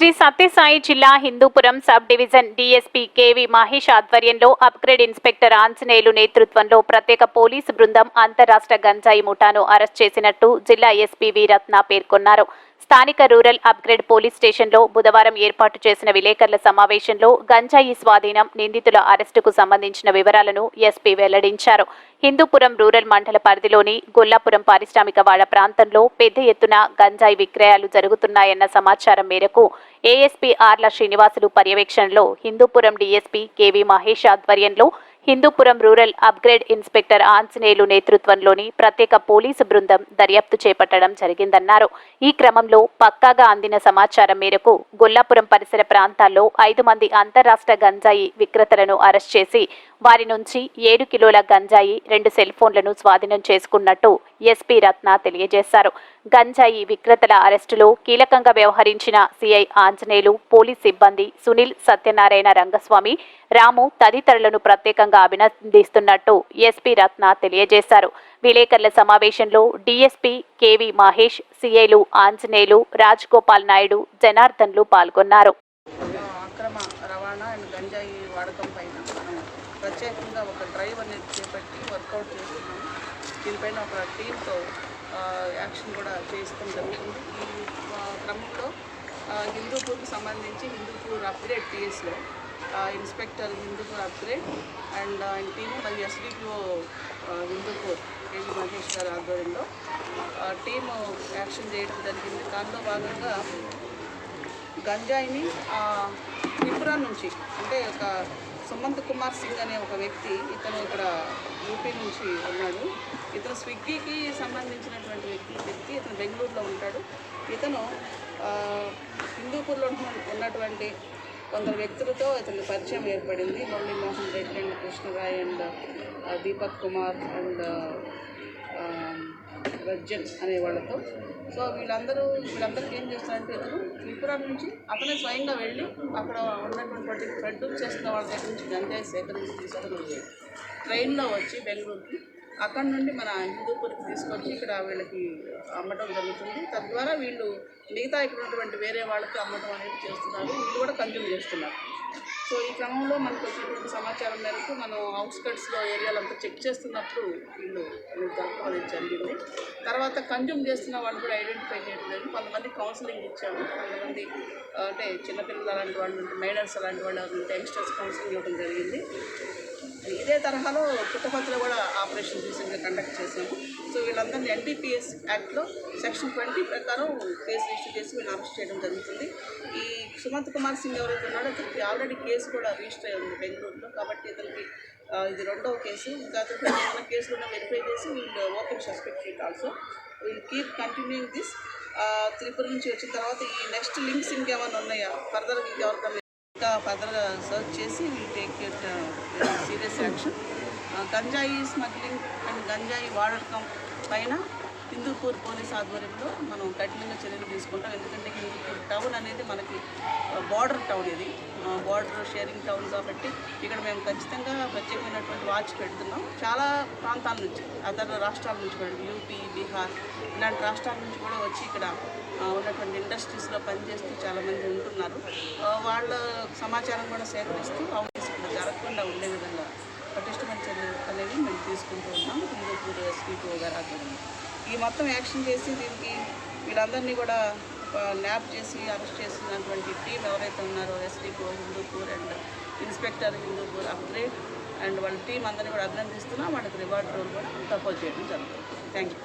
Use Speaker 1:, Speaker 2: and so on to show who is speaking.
Speaker 1: శ్రీ సత్యసాయి జిల్లా Hindupuram sub division DSP KV Mahesh ఆధ్వర్యంలో upgrade inspector Anjaneyulu నేతృత్వంలో ప్రత్యేక పోలీసు బృందం అంతరాష్ట్ర గంజాయి ముఠాను అరెస్ట్ చేసినట్టు జిల్లా ఎస్పీ రత్న పేర్కొన్నారు. స్థానిక రూరల్ అప్గ్రేడ్ పోలీస్ స్టేషన్లో బుధవారం ఏర్పాటు చేసిన విలేకరుల సమావేశంలో గంజాయి స్వాధీనం నిందితుల అరెస్టుకు సంబంధించిన వివరాలను ఎస్పీ వెల్లడించారు. హిందూపురం రూరల్ మండల పరిధిలోని గొల్లాపురం పారిశ్రామికవాడ ప్రాంతంలో పెద్ద ఎత్తున గంజాయి విక్రయాలు జరుగుతున్నాయన్న సమాచారం మేరకు ఏఎస్పీ ఆర్ల శ్రీనివాసులు పర్యవేక్షణలో హిందూపురం డీఎస్పీ కేవీ మహేష్ ఆధ్వర్యంలో Hindupuram rural upgrade inspector Anjaneyulu నేతృత్వంలోని ప్రత్యేక పోలీసు బృందం దర్యాప్తు చేపట్టడం జరిగిందన్నారు. ఈ క్రమంలో పక్కాగా అందిన సమాచారం మేరకు గొల్లాపురం పరిసర ప్రాంతాల్లో ఐదు మంది అంతరాష్ట్ర గంజాయి విక్రేతలను అరెస్ట్ చేసి వారి నుంచి ఏడు కిలోల గంజాయి రెండు సెల్ ఫోన్లను స్వాధీనం చేసుకున్నట్టు ఎస్పీ రత్న తెలియజేశారు. గంజాయి విక్రేతల అరెస్టులో కీలకంగా వ్యవహరించిన సిఐ ఆంజనేయులు పోలీస్ సిబ్బంది సునీల్ సత్యనారాయణ రంగస్వామి రాము తదితరులను ప్రత్యేకంగా అభినందిస్తున్నట్టు ఎస్పీ రత్న తెలియజేశారు. విలేకరుల సమావేశంలో డీఎస్పీ కేవి మహేష్ సిఐలు ఆంజనేయులు రాజ్ గోపాల్ నాయుడు జనార్దన్లు పాల్గొన్నారు.
Speaker 2: ప్రత్యేకంగా ఒక డ్రైవర్ని చేపట్టి వర్కౌట్ చేస్తున్నాము. దీనిపైన ఒక టీంతో యాక్షన్ కూడా చేస్తాం జరుగుతుంది. ఈ క్రమంలో హిందూపూర్కి సంబంధించి హిందూపూర్ అప్గ్రేడ్ టీఎస్లో ఇన్స్పెక్టర్ హిందూపూర్ అప్గ్రేడ్ అండ్ ఆయన టీము మళ్ళీ ఎస్డిపిఓ హిందూపూర్ కేవీ మహేష్ గారి ఆధ్వర్యంలో ఆ, టీము యాక్షన్ చేయడం జరిగింది. దానిలో భాగంగా గంజాయిని త్రిపుర నుంచి అంటే ఒక సుమంత్ కుమార్ సింగ్ అనే ఒక వ్యక్తి ఇతను ఇక్కడ యూపీ నుంచి ఉన్నాడు. ఇతను స్విగ్గీకి సంబంధించినటువంటి వ్యక్తి వ్యక్తి ఇతను బెంగళూరులో ఉంటాడు. ఇతను హిందూపూర్లో ఉన్నటువంటి కొందరు వ్యక్తులతో ఇతని పరిచయం ఏర్పడింది. Muralimohan Reddy and Krishnarai and Deepak Kumar and Rajjan అనే వాళ్ళతో. సో వీళ్ళందరూ వీళ్ళందరికీ ఏం చేస్తారంటే ఇతను త్రిపుర నుంచి అతనే స్వయంగా వెళ్ళి అక్కడ ఉన్నటువంటి ప్రొడ్యూస్ చేస్తున్న వాళ్ళ దగ్గర నుంచి గంజాయి సేకరించి తీసుకొని ట్రైన్లో వచ్చి బెంగళూరుకి. అక్కడ నుండి మన హిందూపూర్కి తీసుకొచ్చి ఇక్కడ వీళ్ళకి అమ్మటం జరుగుతుంది. తద్వారా వీళ్ళు మిగతా ఇక్కడ ఉన్నటువంటి వేరే వాళ్ళకి అమ్మటం అనేది చేస్తున్నారు. వీళ్ళు కూడా కన్జ్యూమ్ చేస్తున్నారు. సో ఈ క్రమంలో మనకు వచ్చినటువంటి సమాచారం మేరకు మనం అవుట్స్కట్స్లో ఏరియాలంతా చెక్ చేస్తున్నప్పుడు వీళ్ళు దొరకడం అనేది జరిగింది. తర్వాత కన్జ్యూమ్ చేస్తున్న వాళ్ళు కూడా ఐడెంటిఫై చేయడం జరిగింది. కొంతమంది కౌన్సిలింగ్ ఇచ్చాము కొంతమంది అంటే చిన్నపిల్లలు అలాంటి వాళ్ళు ఉంటే మైనర్స్ అలాంటి వాళ్ళు యంగ్స్టర్స్ కౌన్సిలింగ్ ఇవ్వడం జరిగింది. ఇదే తరహాలో పుట్టపర్తిలో కూడా ఆపరేషన్ రీసెంట్గా కండక్ట్ చేశాము. సో వీళ్ళందరినీ ఎన్టీపీఎస్ యాక్ట్లో సెక్షన్ ట్వంటీ ప్రకారం కేసు రిజిస్టర్ చేసి వీళ్ళని అరెస్ట్ చేయడం జరుగుతుంది. ఈ సుమంత్ కుమార్ సింగ్ ఎవరైతే ఉన్నాడో అతనికి ఆల్రెడీ కేసు కూడా రిజిస్టర్ అయి ఉంది బెంగళూరులో. కాబట్టి ఇతనికి ఇది రెండవ కేసు. ఇంకా అతనికి ఏమైనా కేసులు ఉన్న వెరిఫై చేసి వీళ్ళు open suspect sheet also we'll keep continuing this Tripura నుంచి వచ్చిన తర్వాత ఈ నెక్స్ట్ లింక్స్ ఇంకేమైనా ఉన్నాయా? ఫర్దర్ ఇంకెవరికైనా ఫర్దర్గా సర్చ్ చేసి we take it serious action గంజాయి స్మగ్లింగ్ అండ్ గంజాయి వాడకం పైన హిందూపూర్ పోలీస్ ఆధ్వర్యంలో మనం కఠినంగా చర్యలు తీసుకుంటాం. ఎందుకంటే హిందూపూర్ టౌన్ అనేది మనకి బార్డర్ టౌన్ ఇది. బార్డర్ షేరింగ్ టౌన్ కాబట్టి ఇక్కడ మేము ఖచ్చితంగా ప్రత్యేకమైనటువంటి వాచ్ పెడుతున్నాం. చాలా ప్రాంతాల నుంచి అదర్ రాష్ట్రాల నుంచి కూడా యూపీ బీహార్ ఇలాంటి రాష్ట్రాల నుంచి కూడా వచ్చి ఇక్కడ ఉన్నటువంటి ఇండస్ట్రీస్లో పనిచేస్తూ చాలామంది ఉంటున్నారు. వాళ్ళ సమాచారం కూడా సేకరిస్తూ అవును జరగకుండా ఉండే విధంగా పటిష్టమైన చర్యలు అనేవి మేము తీసుకుంటూ ఉన్నాం. హిందూపూర్ ఎస్పీపీ గారు ఆధ్వర్యంలో. ఈ మొత్తం యాక్షన్ చేసి దీనికి వీళ్ళందరినీ కూడా ల్యాబ్ చేసి అరెస్ట్ చేసినటువంటి టీం ఎవరైతే ఉన్నారో SDPO Hindupur and inspector Hindupur upgrade and వాళ్ళ టీం అందరినీ కూడా అభినందిస్తున్నా. వాళ్ళకి రివార్డ్ రోల్ కూడా సపోర్ట్ చేయడం జరుగుతుంది. Thank you.